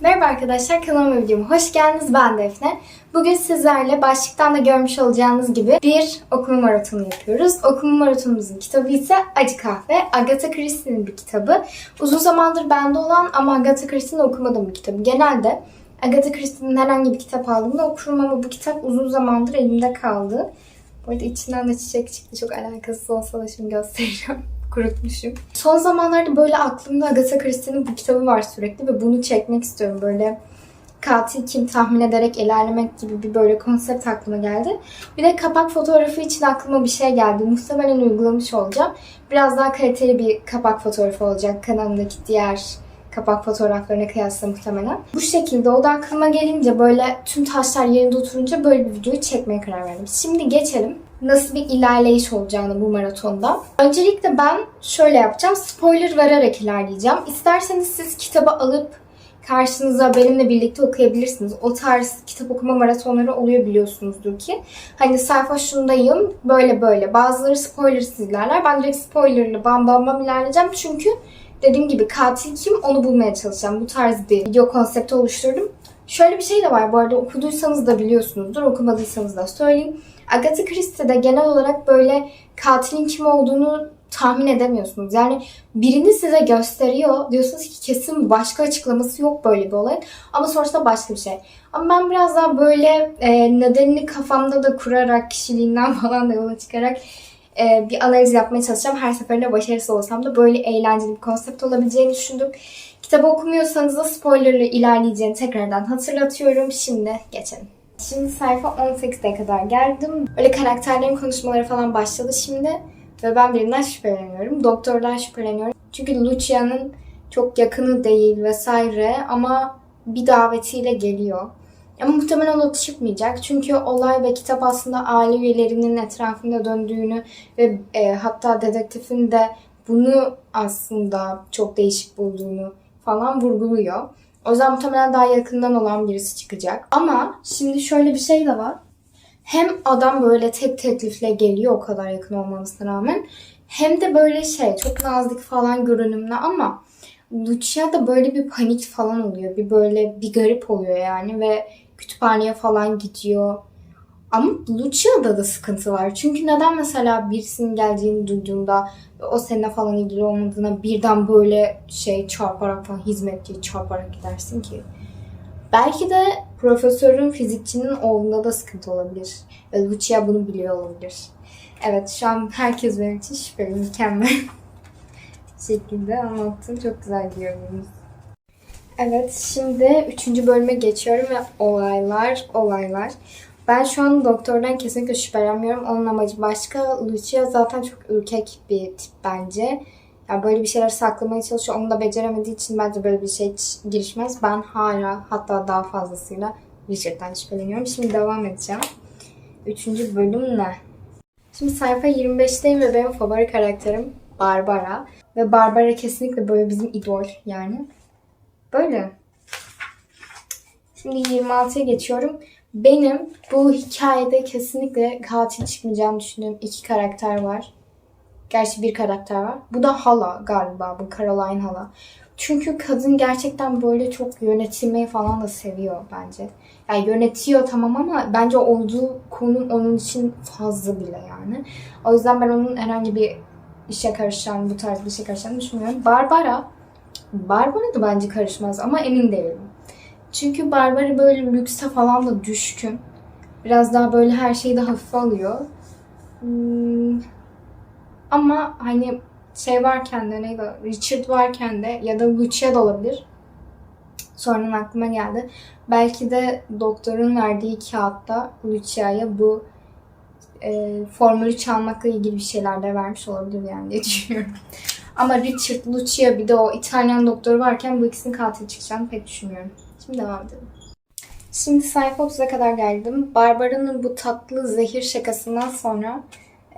Merhaba arkadaşlar kanalıma videoma hoş geldiniz. Ben Defne. Bugün sizlerle başlıktan da görmüş olacağınız gibi bir okuma maratonu yapıyoruz. Okuma maratonumuzun kitabı ise Acı Kahve. Agatha Christie'nin bir kitabı. Uzun zamandır bende olan ama Agatha Christie'nin okumadığım bir kitabı. Genelde Agatha Christie'nin herhangi bir kitap aldığımda okurum ama bu kitap uzun zamandır elimde kaldı. Bu arada içinden de çiçek çıktı. Çok alakasız olsa da şimdi göstereceğim. Kurutmuşum. Son zamanlarda böyle aklımda Agatha Christie'nin bu kitabı var sürekli ve bunu çekmek istiyorum. Böyle katil kim tahmin ederek ilerlemek gibi bir böyle konsept aklıma geldi. Bir de kapak fotoğrafı için aklıma bir şey geldi. Muhtemelen uygulamış olacağım. Biraz daha kaliteli bir kapak fotoğrafı olacak kanalımdaki diğer kapak fotoğraflarına kıyasla muhtemelen. Bu şekilde o da aklıma gelince böyle tüm taşlar yerinde oturunca böyle bir videoyu çekmeye karar verdim. Şimdi geçelim nasıl bir ilerleyiş olacağını bu maratonda. Öncelikle ben şöyle yapacağım. Spoiler vererek ilerleyeceğim. İsterseniz siz kitabı alıp karşınıza benimle birlikte okuyabilirsiniz. O tarz kitap okuma maratonları oluyor biliyorsunuzdur ki. Hani sayfa şundayım, böyle böyle. Bazıları spoilersız ilerler. Ben direkt spoilerlı bam bam bam ilerleyeceğim. Çünkü dediğim gibi katil kim onu bulmaya çalışacağım. Bu tarz bir video konsepti oluşturdum. Şöyle bir şey de var bu arada okuduysanız da biliyorsunuzdur, okumadıysanız da söyleyeyim. Agatha Christie'de genel olarak böyle katilin kim olduğunu tahmin edemiyorsunuz. Yani birini size gösteriyor. Diyorsunuz ki kesin başka açıklaması yok böyle bir olay. Ama sonrasında başka bir şey. Ama ben biraz daha böyle e, nedenini kafamda da kurarak, kişiliğinden falan da yola çıkarak e, bir analiz yapmaya çalışacağım. Her seferinde başarısız olsam da böyle eğlenceli bir konsept olabileceğini düşündüm. Kitabı okumuyorsanız da spoilerlı ilerleyeceğini tekrardan hatırlatıyorum. Şimdi geçelim. Şimdi sayfa 18'e kadar geldim. Öyle karakterlerin konuşmaları falan başladı şimdi. Ve ben birinden şüpheleniyorum. Doktordan şüpheleniyorum. Çünkü Lucia'nın çok yakını değil vesaire ama bir davetiyle geliyor. Ama muhtemelen o çıkmayacak. Çünkü olay ve kitap aslında aile üyelerinin etrafında döndüğünü ve e, hatta dedektifin de bunu aslında çok değişik bulduğunu falan vurguluyor. O yüzden muhtemelen daha yakından olan birisi çıkacak. Ama şimdi şöyle bir şey de var. Hem adam böyle tek teklifle geliyor o kadar yakın olmamasına rağmen. Hem de böyle şey çok nazik falan görünümlü ama Lucia da böyle bir panik falan oluyor. Bir böyle bir garip oluyor yani ve kütüphaneye falan gidiyor. Ama Lucia'da da sıkıntı var. Çünkü neden mesela birisinin geleceğini duyduğunda o seninle falan ilgili olmadığına birden böyle şey çarparak falan hizmetçiyi çarparak gidersin ki. Belki de profesörün fizikçinin oğlunda da sıkıntı olabilir. Ve Lucia bunu biliyor olabilir. Evet şu an herkes benim için şüpheli mükemmel şekilde anlattım. Çok güzel gördünüz. Evet şimdi üçüncü bölüme geçiyorum ve olaylar olaylar. Ben şu an doktordan kesinlikle şüphelenmiyorum. Onun amacı başka. Lucia zaten çok ürkek bir tip bence. Yani böyle bir şeyler saklamaya çalışıyor. Onu da beceremediği için bence böyle bir şey girişmez. Ben hala hatta daha fazlasıyla Richard'dan şüpheleniyorum. Şimdi devam edeceğim. Üçüncü bölüm ne? Şimdi sayfa 25'teyim ve benim favori karakterim Barbara. Ve Barbara kesinlikle böyle bizim idol yani. Böyle. Şimdi 26'ya geçiyorum. Benim bu hikayede kesinlikle katil çıkmayacağını düşündüğüm iki karakter var. Gerçi bir karakter var. Bu da hala galiba. Bu Caroline hala. Çünkü kadın gerçekten böyle çok yönetilmeyi falan da seviyor bence. Yani yönetiyor tamam ama bence olduğu konum onun için fazla bile yani. O yüzden ben onun herhangi bir işe karışacağını, bu tarz bir işe karışacağını düşünmüyorum. Barbara, Barbara da bence karışmaz ama emin değilim. Çünkü Barbara böyle lükse falan da düşkün. Biraz daha böyle her şeyi de hafif alıyor. Hmm. Ama hani şey varken de neydi? Richard varken de ya da Lucia da olabilir. Sonradan aklıma geldi. Belki de doktorun verdiği kağıtta Lucia'ya bu e, formülü çalmakla ilgili bir şeyler de vermiş olabilir yani diye düşünüyorum. Ama Richard, Lucia bir de o İtalyan doktoru varken bu ikisinin katil çıkacağını pek düşünmüyorum. Şimdi devam edelim. Şimdi sayfa 30'a kadar geldim. Barbara'nın bu tatlı zehir şakasından sonra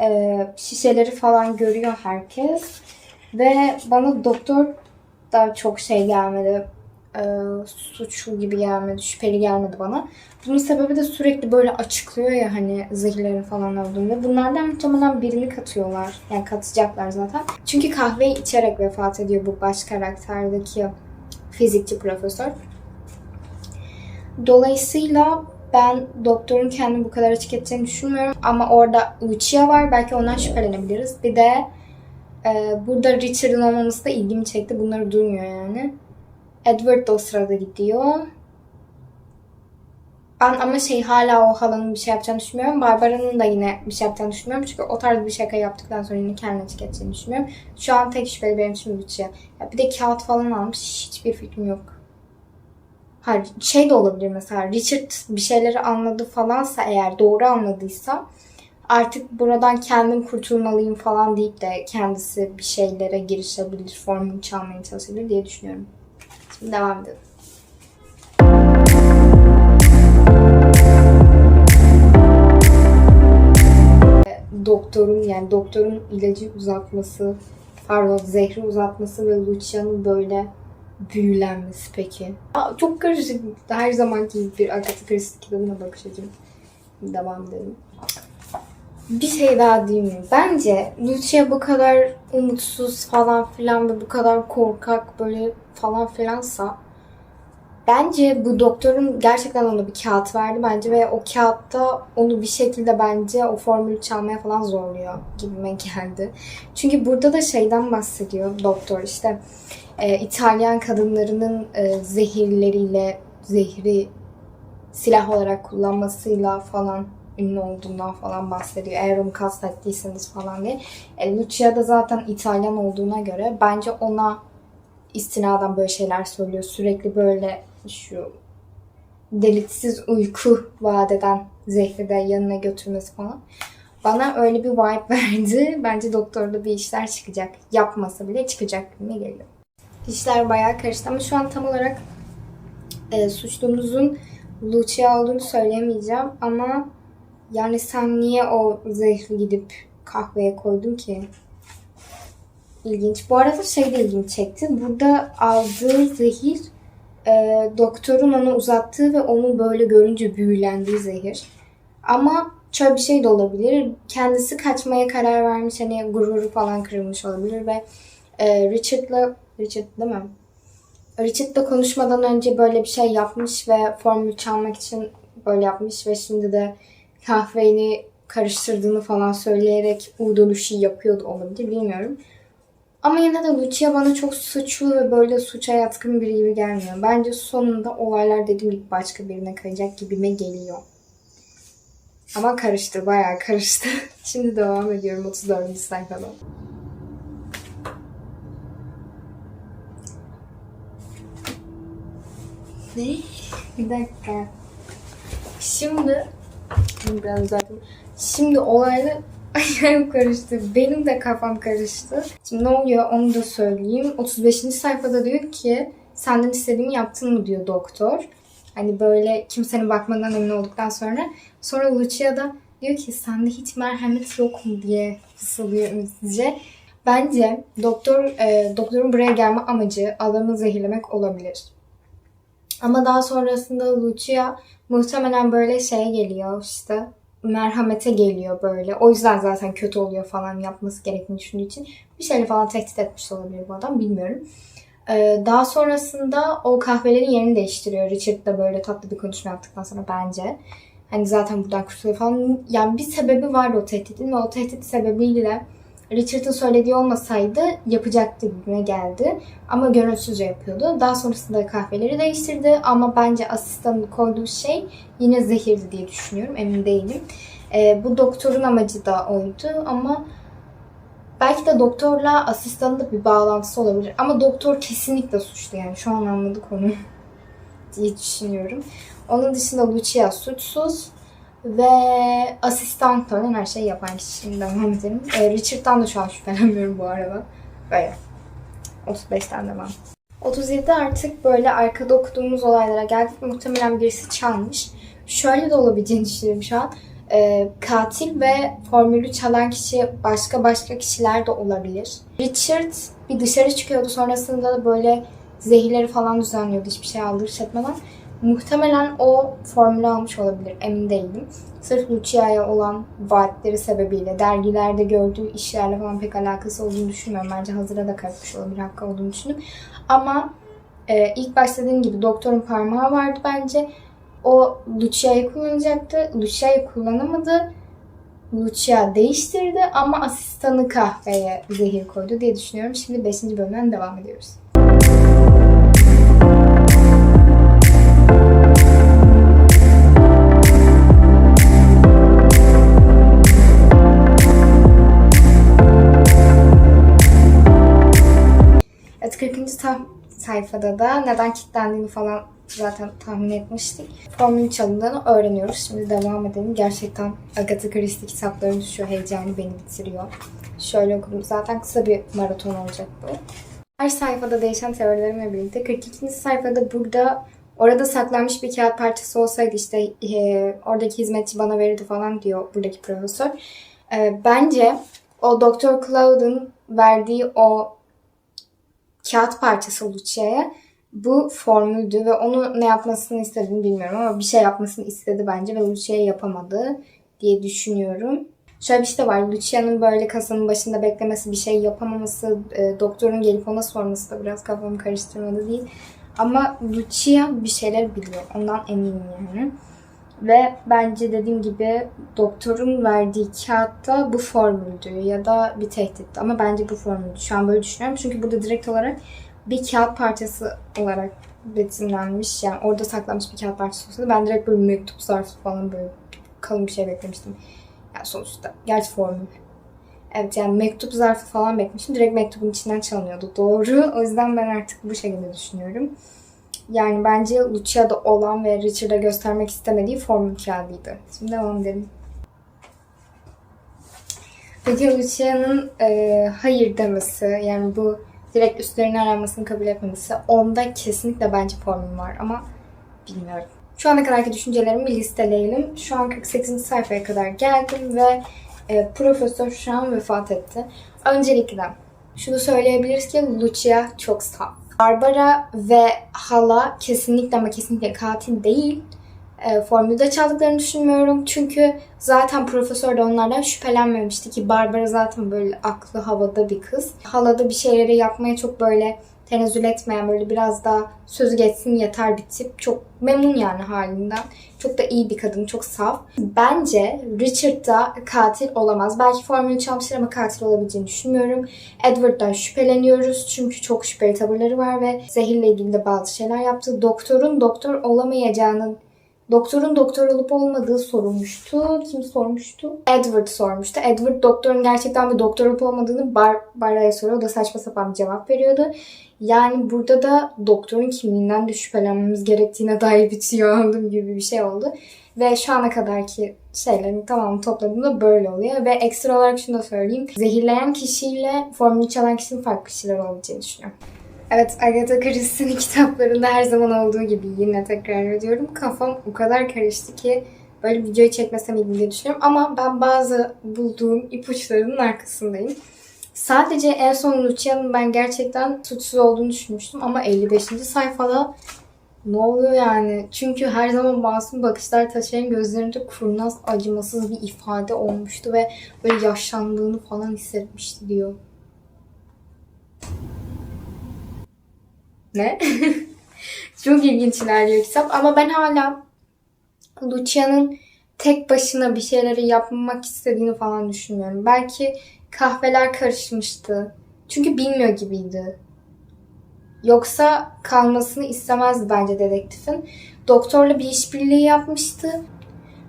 e, şişeleri falan görüyor herkes. Ve bana doktor da çok şey gelmedi. E, suçlu gibi gelmedi, şüpheli gelmedi bana. Bunun sebebi de sürekli böyle açıklıyor ya hani zehirlerin falan olduğunu. Bunlardan muhtemelen birini katıyorlar. Yani katacaklar zaten. Çünkü kahveyi içerek vefat ediyor bu baş karakterdeki fizikçi profesör. Dolayısıyla ben doktorun kendini bu kadar açık edeceğini düşünmüyorum. Ama orada Lucia var. Belki ondan şüphelenebiliriz. Bir de e, burada Richard'ın olmaması da ilgimi çekti. Bunları duymuyor yani. Edward da o sırada gidiyor. Ben ama şey hala o halanın bir şey yapacağını düşünmüyorum. Barbara'nın da yine bir şey yapacağını düşünmüyorum. Çünkü o tarz bir şaka yaptıktan sonra yine kendini açık edeceğini düşünmüyorum. Şu an tek şüpheli benim için Lucia. Ya bir de kağıt falan almış. Hiçbir fikrim yok. Hayır şey de olabilir mesela Richard bir şeyleri anladı falansa eğer doğru anladıysa artık buradan kendim kurtulmalıyım falan deyip de kendisi bir şeylere girişebilir, formülü çalmaya çalışabilir diye düşünüyorum. Devam edelim. doktorun yani doktorun ilacı uzatması, pardon zehri uzatması ve Lucia'nın böyle büyülenmesi peki. Aa, çok karışık. Her zamanki bir Agatha Christie kitabına bakış açım. Devam edelim. Bir şey daha diyeyim mi? Bence Lucia bu kadar umutsuz falan filan ve bu kadar korkak böyle falan filansa Bence bu doktorun gerçekten ona bir kağıt verdi bence ve o kağıtta onu bir şekilde bence o formülü çalmaya falan zorluyor gibime geldi. Çünkü burada da şeyden bahsediyor doktor işte e, İtalyan kadınlarının e, zehirleriyle zehri silah olarak kullanmasıyla falan ünlü olduğundan falan bahsediyor. Eğer onu kastettiyseniz falan diye. E, Lucia da zaten İtalyan olduğuna göre bence ona istinaden böyle şeyler söylüyor. Sürekli böyle şu deliksiz uyku vaat eden zehri de yanına götürmesi falan. Bana öyle bir vibe verdi. Bence doktorda bir işler çıkacak. Yapmasa bile çıkacak gibi geliyor. İşler bayağı karıştı ama şu an tam olarak e, suçlumuzun Lucia olduğunu söyleyemeyeceğim ama yani sen niye o zehri gidip kahveye koydun ki? İlginç. Bu arada şey de ilginç çekti. Burada aldığı zehir e, doktorun onu uzattığı ve onu böyle görünce büyülendiği zehir. Ama şöyle bir şey de olabilir. Kendisi kaçmaya karar vermiş. Hani gururu falan kırılmış olabilir ve e, Richard'la Richard değil mi? Richard'la konuşmadan önce böyle bir şey yapmış ve formül çalmak için böyle yapmış ve şimdi de kahveni karıştırdığını falan söyleyerek U dönüşü yapıyordu olabilir bilmiyorum. Ama yine de Lucia bana çok suçlu ve böyle suça yatkın biri gibi gelmiyor. Bence sonunda olaylar dediğim gibi başka birine kayacak gibime geliyor. Ama karıştı, bayağı karıştı. Şimdi devam ediyorum 34. sayfada. Ne? Bir dakika. Şimdi biraz zaten. Şimdi olaylar Ayağım karıştı. Benim de kafam karıştı. Şimdi ne oluyor onu da söyleyeyim. 35. sayfada diyor ki senden istediğimi yaptın mı diyor doktor. Hani böyle kimsenin bakmadan emin olduktan sonra. Sonra Lucia da diyor ki sende hiç merhamet yok mu diye fısıldıyor ümitsizce. Bence doktor e, doktorun buraya gelme amacı adamı zehirlemek olabilir. Ama daha sonrasında Lucia muhtemelen böyle şeye geliyor işte merhamete geliyor böyle. O yüzden zaten kötü oluyor falan yapması gerektiğini düşündüğü için. Bir şeyle falan tehdit etmiş olabilir bu adam bilmiyorum. Ee, daha sonrasında o kahvelerin yerini değiştiriyor. Richard da böyle tatlı bir konuşma yaptıktan sonra bence. Hani zaten buradan kurtuluyor falan. Yani bir sebebi vardı o tehditin ve o tehdit sebebiyle Richard'ın söylediği olmasaydı yapacaktı gibime geldi. Ama gönülsüzce yapıyordu. Daha sonrasında kahveleri değiştirdi ama bence asistanın koyduğu şey yine zehirdi diye düşünüyorum. Emin değilim. E, bu doktorun amacı da oydu ama belki de doktorla asistanın da bir bağlantısı olabilir. Ama doktor kesinlikle suçlu yani. Şu an anladık onu diye düşünüyorum. Onun dışında Lucia suçsuz. Ve asistan falan her şeyi yapan kişi. Şimdi devam edelim. E, Richard'dan da şu an şüphelenmiyorum bu arada. Böyle. 35'ten devam. 37 artık böyle arkada okuduğumuz olaylara geldik. Muhtemelen birisi çalmış. Şöyle de olabileceğini düşünüyorum şu an. E, katil ve formülü çalan kişi başka başka kişiler de olabilir. Richard bir dışarı çıkıyordu. Sonrasında da böyle zehirleri falan düzenliyordu hiçbir şey aldırış etmeden. Muhtemelen o formülü almış olabilir. Emin değilim. Sırf Lucia'ya olan vaatleri sebebiyle dergilerde gördüğü işlerle falan pek alakası olduğunu düşünmüyorum. Bence hazıra da karışmış olabilir. Hakkı olduğunu düşündüm. Ama e, ilk başta dediğim gibi doktorun parmağı vardı bence. O Lucia'yı kullanacaktı. Lucia'yı kullanamadı. Lucia değiştirdi ama asistanı kahveye zehir koydu diye düşünüyorum. Şimdi 5. bölümden devam ediyoruz. Sayfada da neden kilitlendiğini falan zaten tahmin etmiştik. Formül çalındığını öğreniyoruz. Şimdi devam edelim. Gerçekten Agatha Christie kitapları şu heyecanı beni bitiriyor. Şöyle okudum. Zaten kısa bir maraton olacak bu. Her sayfada değişen teorilerimle birlikte 42. sayfada burada orada saklanmış bir kağıt parçası olsaydı işte e, oradaki hizmetçi bana verirdi falan diyor buradaki profesör. E, bence o Dr. Cloud'un verdiği o kağıt parçası Lucia'ya bu formüldü ve onu ne yapmasını istediğini bilmiyorum ama bir şey yapmasını istedi bence ve Lucia'ya yapamadı diye düşünüyorum. Şöyle bir şey de var. Lucia'nın böyle kasanın başında beklemesi, bir şey yapamaması, e, doktorun gelip ona sorması da biraz kafamı karıştırmadı değil. Ama Lucia bir şeyler biliyor. Ondan eminim yani. Ve bence dediğim gibi doktorun verdiği kağıtta bu formüldü ya da bir tehditti. Ama bence bu formüldü. Şu an böyle düşünüyorum. Çünkü burada direkt olarak bir kağıt parçası olarak betimlenmiş. Yani orada saklanmış bir kağıt parçası olsaydı ben direkt böyle mektup zarfı falan böyle kalın bir şey beklemiştim. Yani sonuçta. Gerçi formül. Evet yani mektup zarfı falan beklemiştim. Direkt mektubun içinden çalınıyordu. Doğru. O yüzden ben artık bu şekilde düşünüyorum. Yani bence Lucia'da olan ve Richard'a göstermek istemediği formül kağıdıydı. Şimdi devam edelim. Peki Lucia'nın e, hayır demesi, yani bu direkt üstlerini aranmasını kabul etmemesi, onda kesinlikle bence formül var ama bilmiyorum. Şu ana kadarki düşüncelerimi listeleyelim. Şu an 48. sayfaya kadar geldim ve e, profesör şu an vefat etti. Öncelikle şunu söyleyebiliriz ki Lucia çok saf. Barbara ve hala kesinlikle ama kesinlikle katil değil. E, formülde çaldıklarını düşünmüyorum. Çünkü zaten profesör de onlardan şüphelenmemişti ki Barbara zaten böyle aklı havada bir kız. Hala da bir şeyleri yapmaya çok böyle tenezzül etmeyen böyle biraz daha sözü geçsin yeter bir tip. Çok memnun yani halinden. Çok da iyi bir kadın, çok saf. Bence Richard da katil olamaz. Belki formülü çalmıştır ama katil olabileceğini düşünmüyorum. Edward'dan şüpheleniyoruz çünkü çok şüpheli tavırları var ve zehirle ilgili de bazı şeyler yaptı. Doktorun doktor olamayacağının Doktorun doktor olup olmadığı sorulmuştu. Kim sormuştu? Edward sormuştu. Edward doktorun gerçekten bir doktor olup olmadığını Bar Bara'ya soruyor. O da saçma sapan bir cevap veriyordu. Yani burada da doktorun kimliğinden de şüphelenmemiz gerektiğine dair bir tüyo aldım gibi bir şey oldu. Ve şu ana kadarki şeylerin tamamını topladığımda böyle oluyor. Ve ekstra olarak şunu da söyleyeyim. Zehirleyen kişiyle formülü çalan kişinin farklı kişiler olabileceğini düşünüyorum. Evet Agatha Christie'nin kitaplarında her zaman olduğu gibi yine tekrar ediyorum. Kafam o kadar karıştı ki böyle videoyu çekmesem iyi diye düşünüyorum. Ama ben bazı bulduğum ipuçlarının arkasındayım. Sadece en son Lucia'nın ben gerçekten suçsuz olduğunu düşünmüştüm. Ama 55. sayfada ne oluyor yani? Çünkü her zaman masum bakışlar taşıyan gözlerinde kurnaz, acımasız bir ifade olmuştu ve böyle yaşlandığını falan hissetmişti diyor. Ne? Çok ilginç ilerliyor kitap ama ben hala Lucia'nın tek başına bir şeyleri yapmak istediğini falan düşünmüyorum. Belki kahveler karışmıştı. Çünkü bilmiyor gibiydi. Yoksa kalmasını istemezdi bence dedektifin. Doktorla bir işbirliği yapmıştı.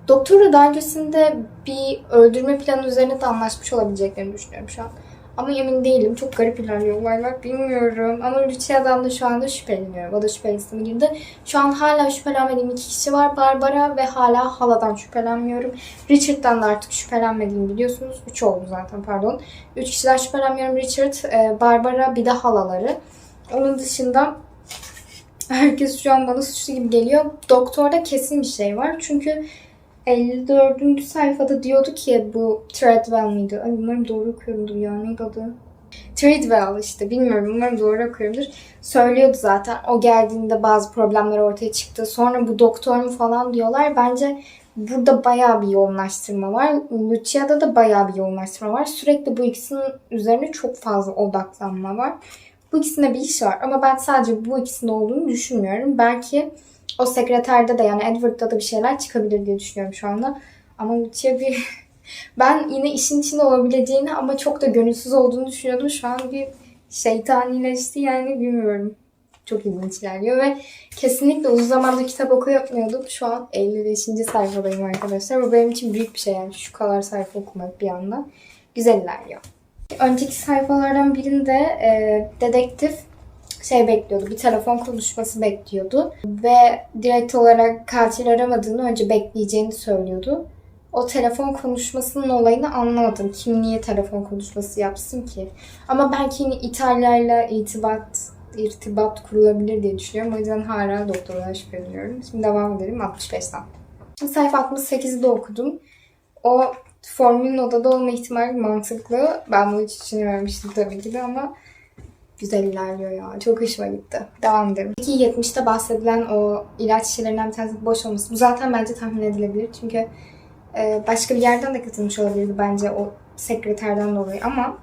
Doktorla daha öncesinde bir öldürme planı üzerine de anlaşmış olabileceklerini düşünüyorum şu an. Ama emin değilim. Çok garip ilerliyor olaylar. Bilmiyorum. Ama Lucia'dan da şu anda şüpheleniyorum. O da şüphe listeme girdi. Şu an hala şüphelenmediğim iki kişi var. Barbara ve hala haladan şüphelenmiyorum. Richard'dan da artık şüphelenmediğimi biliyorsunuz. Üç oldu zaten pardon. Üç kişiden şüphelenmiyorum. Richard, e, Barbara bir de halaları. Onun dışında herkes şu an bana suçlu gibi geliyor. Doktorda kesin bir şey var. Çünkü 54. sayfada diyordu ki bu Treadwell mıydı? Ay umarım doğru okuyorumdur ya. Neydi adı? Treadwell işte bilmiyorum umarım doğru okuyorumdur. Söylüyordu zaten o geldiğinde bazı problemler ortaya çıktı. Sonra bu doktor mu falan diyorlar. Bence burada bayağı bir yoğunlaştırma var. Lucia'da da bayağı bir yoğunlaştırma var. Sürekli bu ikisinin üzerine çok fazla odaklanma var. Bu ikisinde bir iş var ama ben sadece bu ikisinde olduğunu düşünmüyorum. Belki o sekreterde de yani Edward'da da bir şeyler çıkabilir diye düşünüyorum şu anda. Ama Lucia bir... ben yine işin içinde olabileceğini ama çok da gönülsüz olduğunu düşünüyordum. Şu an bir şeytanileşti yani bilmiyorum. Çok ilginç ilerliyor ve kesinlikle uzun zamandır kitap okuyamıyordum. Şu an 55. sayfadayım arkadaşlar. Bu benim için büyük bir şey yani şu kadar sayfa okumak bir anda. Güzel ilerliyor. Önceki sayfalardan birinde e, dedektif şey bekliyordu. Bir telefon konuşması bekliyordu. Ve direkt olarak katil aramadığını önce bekleyeceğini söylüyordu. O telefon konuşmasının olayını anlamadım. Kim niye telefon konuşması yapsın ki? Ama belki yine İtalya'yla irtibat irtibat kurulabilir diye düşünüyorum. O yüzden hala doktordan şüpheleniyorum. Şimdi devam edelim 65'ten. Şimdi sayfa 68'i de okudum. O formülün odada olma ihtimali mantıklı. Ben bunu hiç düşünmemiştim tabii ki de ama güzel ilerliyor ya. Çok hoşuma gitti. Devam edelim. 2.70'te bahsedilen o ilaç şişelerinden bir tanesi boş olması. Bu zaten bence tahmin edilebilir. Çünkü e, başka bir yerden de katılmış olabilirdi bence o sekreterden dolayı ama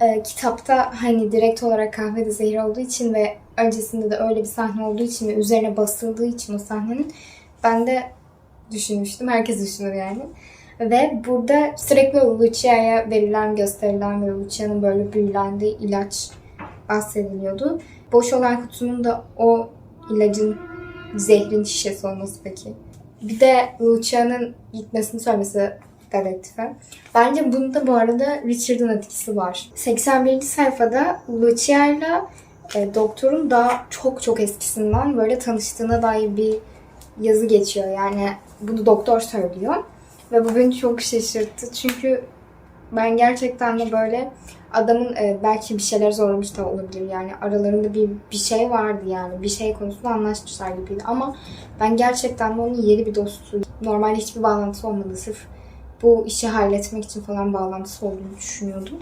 e, kitapta hani direkt olarak kahvede zehir olduğu için ve öncesinde de öyle bir sahne olduğu için ve üzerine basıldığı için o sahnenin ben de düşünmüştüm. Herkes düşünür yani. Ve burada sürekli Lucia'ya verilen, gösterilen ve Lucia'nın böyle büyülendiği ilaç bahsediliyordu. Boş olan kutunun da o ilacın zehrin şişesi olması peki. Bir de Lucia'nın gitmesini söylemesi dedektife. Bence bunda bu arada Richard'ın etkisi var. 81. sayfada Lucia ile e, doktorun daha çok çok eskisinden böyle tanıştığına dair bir yazı geçiyor. Yani bunu doktor söylüyor. Ve bu beni çok şaşırttı. Çünkü ben gerçekten de böyle adamın e, belki bir şeyler zorlamış da olabilir. Yani aralarında bir bir şey vardı yani. Bir şey konusunda anlaşmışlar gibiydi. Ama ben gerçekten de onun yeni bir dostu. Normalde hiçbir bağlantısı olmadı. Sırf bu işi halletmek için falan bağlantısı olduğunu düşünüyordum.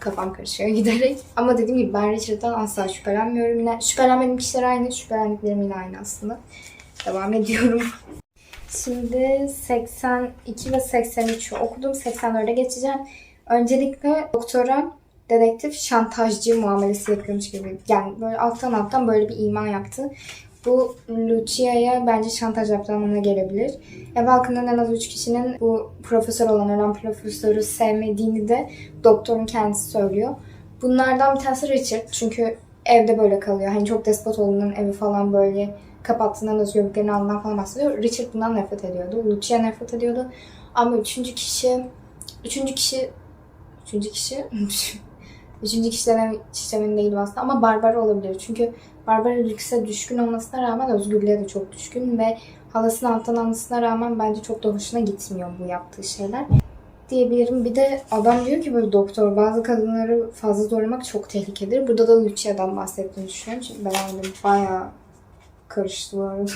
Kafam karışıyor giderek. Ama dediğim gibi ben Richard'dan asla şüphelenmiyorum. Yine şüphelenmediğim kişiler aynı, şüphelendiklerim yine aynı aslında. Devam ediyorum. Şimdi 82 ve 83'ü okudum. 84'e geçeceğim. Öncelikle doktora dedektif şantajcı muamelesi yapıyormuş gibi. Yani böyle alttan alttan böyle bir iman yaptı. Bu Lucia'ya bence şantaj yaptığı anlamına gelebilir. Ev halkından en az 3 kişinin bu profesör olan ölen profesörü sevmediğini de doktorun kendisi söylüyor. Bunlardan bir tanesi Richard. Çünkü evde böyle kalıyor. Hani çok despot olduğundan evi falan böyle kapattığından, özgürlüklerini aldığından falan bahsediyor. Richard bundan nefret ediyordu. Lucia nefret ediyordu. Ama üçüncü kişi üçüncü kişi üçüncü kişi üçüncü kişiden hiç emin değilim aslında ama Barbara olabilir. Çünkü Barbara lükse düşkün olmasına rağmen özgürlüğe de çok düşkün ve halasının alttan almasına rağmen bence çok da hoşuna gitmiyor bu yaptığı şeyler diyebilirim. Bir de adam diyor ki böyle doktor bazı kadınları fazla zorlamak çok tehlikedir. Burada da Lucia'dan bahsettiğini düşünüyorum. Çünkü ben anladım bayağı karıştı bu.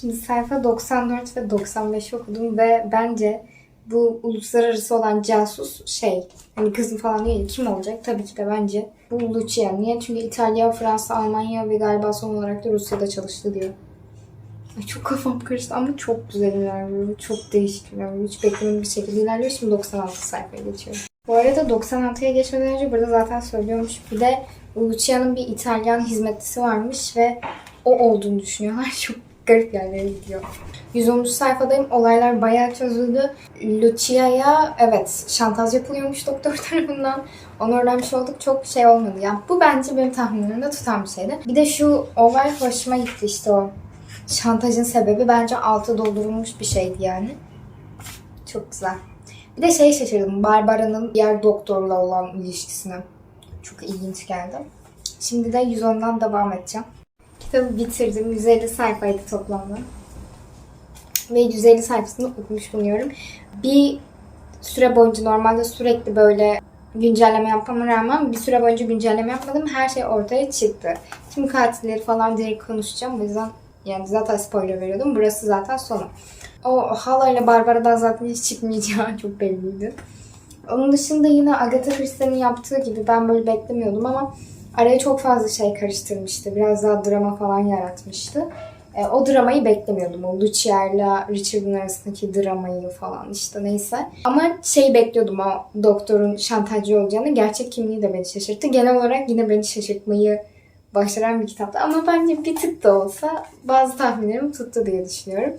Şimdi sayfa 94 ve 95 okudum ve bence bu uluslararası olan casus şey hani kızım falan değil kim olacak? Tabii ki de bence bu Lucia. Niye? Çünkü İtalya, Fransa, Almanya ve galiba son olarak da Rusya'da çalıştı diyor. Çok kafam karıştı ama çok güzel ilerliyor. Çok değişik ilerliyor. Hiç beklemediğim bir şekilde ilerliyor. Şimdi 96 sayfaya geçiyorum. Bu arada 96'ya geçmeden önce burada zaten söylüyormuş. Bir de Lucia'nın bir İtalyan hizmetlisi varmış ve o olduğunu düşünüyorlar. Çok garip yerlere gidiyor. 110. sayfadayım. Olaylar bayağı çözüldü. Lucia'ya evet şantaj yapılıyormuş doktor tarafından. Onu öğrenmiş olduk. Çok şey olmadı. Yani bu bence benim tahminlerimde tutan bir şeydi. Bir de şu olay hoşuma gitti işte o. Şantajın sebebi bence altı doldurulmuş bir şeydi yani. Çok güzel. Bir de şey şaşırdım. Barbara'nın diğer doktorla olan ilişkisine. Çok ilginç geldi. Şimdi de 110'dan devam edeceğim. Kitabı bitirdim. 150 sayfaydı toplamda. Ve 150 sayfasını okumuş bulunuyorum. Bir süre boyunca normalde sürekli böyle güncelleme yapmama rağmen bir süre boyunca güncelleme yapmadım. Her şey ortaya çıktı. Şimdi katilleri falan direkt konuşacağım. O yüzden yani zaten spoiler veriyordum. Burası zaten sonu. O halayla Barbara'dan zaten hiç çıkmayacağı çok belliydi. Onun dışında yine Agatha Christie'nin yaptığı gibi ben böyle beklemiyordum ama araya çok fazla şey karıştırmıştı. Biraz daha drama falan yaratmıştı. E, o dramayı beklemiyordum. O Lucia ile Richard'ın arasındaki dramayı falan işte neyse. Ama şey bekliyordum o doktorun şantajcı olacağını. Gerçek kimliği de beni şaşırttı. Genel olarak yine beni şaşırtmayı başaran bir kitaptı. Ama bence bir tık da olsa bazı tahminlerim tuttu diye düşünüyorum.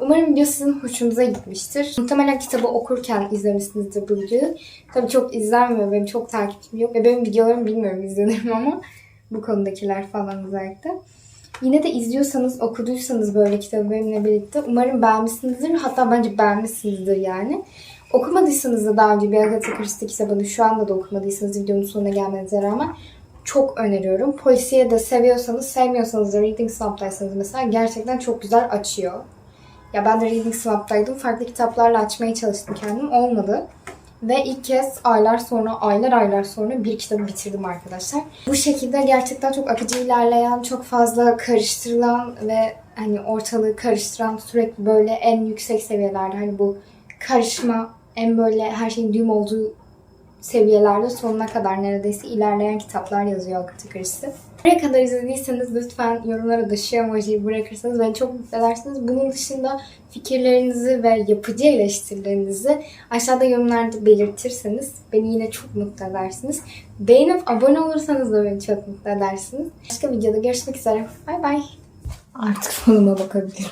Umarım video sizin hoşunuza gitmiştir. Muhtemelen kitabı okurken izlemişsinizdir bu videoyu. Tabii çok izlenmiyor. Benim çok takipçim yok. Ve benim videolarım bilmiyorum izlenir mi ama bu konudakiler falan özellikle. Yine de izliyorsanız, okuduysanız böyle kitabı benimle birlikte umarım beğenmişsinizdir. Hatta bence beğenmişsinizdir yani. Okumadıysanız da daha önce bir Agatha Christie kitabını şu anda da okumadıysanız videonun sonuna gelmenize rağmen çok öneriyorum. Polisiye de seviyorsanız, sevmiyorsanız da Reading Slump'taysanız mesela gerçekten çok güzel açıyor. Ya ben de Reading Slump'taydım. Farklı kitaplarla açmaya çalıştım kendim. Olmadı. Ve ilk kez aylar sonra, aylar aylar sonra bir kitabı bitirdim arkadaşlar. Bu şekilde gerçekten çok akıcı ilerleyen, çok fazla karıştırılan ve hani ortalığı karıştıran sürekli böyle en yüksek seviyelerde hani bu karışma en böyle her şeyin düğüm olduğu seviyelerde sonuna kadar neredeyse ilerleyen kitaplar yazıyor Christie. Buraya kadar izlediyseniz lütfen yorumlara da şu emojiyi bırakırsanız beni çok mutlu edersiniz. Bunun dışında fikirlerinizi ve yapıcı eleştirilerinizi aşağıda yorumlarda belirtirseniz beni yine çok mutlu edersiniz. Beğenip abone olursanız da beni çok mutlu edersiniz. Başka videoda görüşmek üzere. Bay bay. Artık fonuma bakabilirim.